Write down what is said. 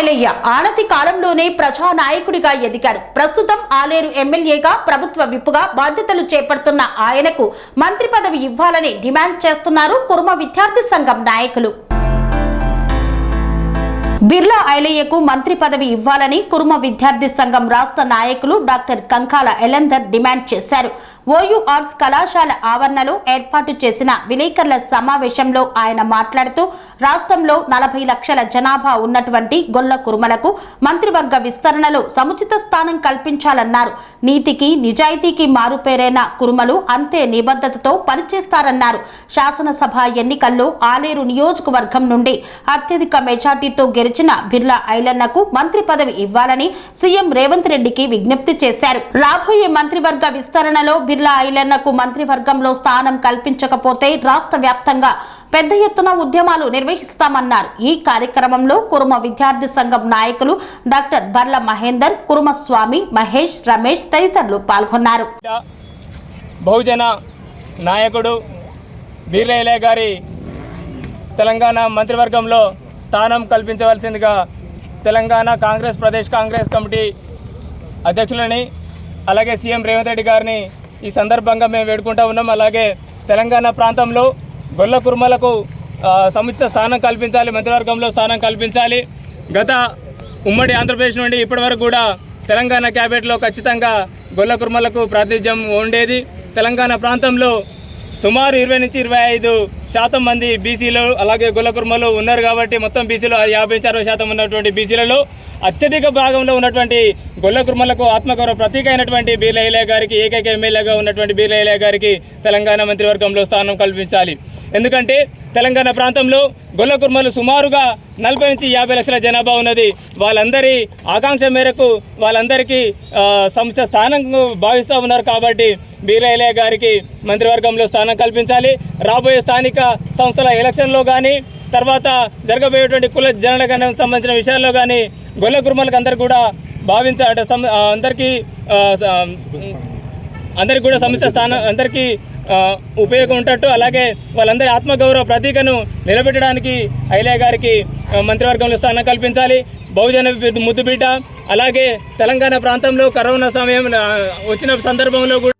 ఫైలయ్య. ఆనతి కాలంలోనే ప్రజానాయకుడిగా ఎదిగారు. ప్రస్తుతం ఆలేరు ఎమ్మెల్యేగా ప్రభుత్వ విప్పుగా బాధ్యతలు చేపడుతున్న ఆయనకు మంత్రి పదవి ఇవ్వాలని డిమాండ్ చేస్తున్నారు కుర్మ విద్యార్థి సంఘం నాయకులు. బిర్లా ఐలయ్యకు మంత్రి పదవి ఇవ్వాలని కుర్మ విద్యార్థి సంఘం రాష్ట్ర నాయకులు డాక్టర్ కంకాల ఎలందర్ డిమాండ్ చేశారు. ఓయూ ఆర్ట్స్ కళాశాల ఆవరణలో ఏర్పాటు చేసిన విలేకరుల సమావేశంలో ఆయన మాట్లాడుతూ రాష్ట్రంలో నలభై లక్షల జనాభా ఉన్నటువంటి గొల్ల కురుమలకు మంత్రివర్గ విస్తరణలో సముచిత స్థానం కల్పించాలన్నారు. నీతికి నిజాయితీకి మారుపేరైన కురుమలు అంతే నిబద్ధతతో పనిచేస్తారన్నారు. శాసనసభ ఎన్నికల్లో ఆలేరు నియోజకవర్గం నుండి అత్యధిక మెజార్టీతో గెలిచిన బిర్లా ఐలన్నకు మంత్రి పదవి ఇవ్వాలని సీఎం రేవంత్ రెడ్డికి విజ్ఞప్తి చేశారు. రాబోయే మంత్రివర్గ విస్తరణలో బిర్లా ఐలన్నకు మంత్రివర్గంలో స్థానం కల్పించకపోతే రాష్ట్ర వ్యాప్తంగా పెద్ద ఎత్తున ఉద్యమాలు నిర్వహిస్తామన్నారు. ఈ కార్యక్రమంలో కురుమ విద్యార్థి సంఘం నాయకులు డాక్టర్ బర్ల మహేందర్ కురుమ స్వామి మహేష్ రమేష్ తదితరులు పాల్గొన్నారు. బహుజన నాయకుడు బీర్లైలే గారి తెలంగాణ మంత్రివర్గంలో స్థానం కల్పించవలసిందిగా Telangana Congress Pradesh Congress committee అధ్యక్షులని అలాగే సీఎం రేవంత్ రెడ్డి గారిని ఈ సందర్భంగా మేము వేడుకుంటా ఉన్నాం. అలాగే తెలంగాణ ప్రాంతంలో గొల్ల కుర్మలకు సముచిత స్థానం కల్పించాలి మంత్రివర్గంలో స్థానం కల్పించాలి. గత ఉమ్మడి ఆంధ్రప్రదేశ్ నుండి ఇప్పటివరకు కూడా తెలంగాణ క్యాబినెట్లో ఖచ్చితంగా గొల్ల కుర్మలకు ప్రాతినిధ్యం ఉండేది. తెలంగాణ ప్రాంతంలో సుమారు ఇరవై నుంచి ఇరవై ఐదు శాతం మంది బీసీలు అలాగే గులకుర్మలు ఉన్నారు కాబట్టి మొత్తం బీసీలో యాభై నుంచి అరవై శాతం ఉన్నటువంటి బీసీలలో అత్యధిక భాగంలో ఉన్నటువంటి గొల్లకుర్మలకు ఆత్మగౌరవ ప్రతీక అయినటువంటి బీర్లయ్య గారికి ఏకైక ఎమ్మెల్యేగా ఉన్నటువంటి బీర్లయ్య గారికి తెలంగాణ మంత్రివర్గంలో స్థానం కల్పించాలి. ఎందుకంటే తెలంగాణ ప్రాంతంలో గొల్లకుర్మలు సుమారుగా నలభై నుంచి యాభై లక్షల జనాభా ఉన్నది. వాళ్ళందరి ఆకాంక్ష మేరకు వాళ్ళందరికీ సంస్థ స్థానం భావిస్తూ ఉన్నారు కాబట్టి బీరయ్య గారికి మంత్రివర్గంలో స్థానం కల్పించాలి. రాబోయే స్థానిక సంస్థల ఎలక్షన్లో కానీ తర్వాత జరగబోయేటువంటి కుల జనగణనకు సంబంధించిన విషయాల్లో కానీ గొల్ల కుర్మలకు అందరు కూడా భావించ అంటే అందరికీ అందరికి కూడా సమిత స్థానం అందరికీ ఉపయోగం ఉంటట్టు అలాగే వాళ్ళందరి ఆత్మగౌరవ ప్రతీకను నిలబెట్టడానికి ఐలయ్య గారికి మంత్రివర్గంలో స్థానం కల్పించాలి. బహుజన ముద్దుబీట ముద్దుబిడ్డ అలాగే తెలంగాణ ప్రాంతంలో కరోనా సమయం వచ్చిన సందర్భంలో కూడా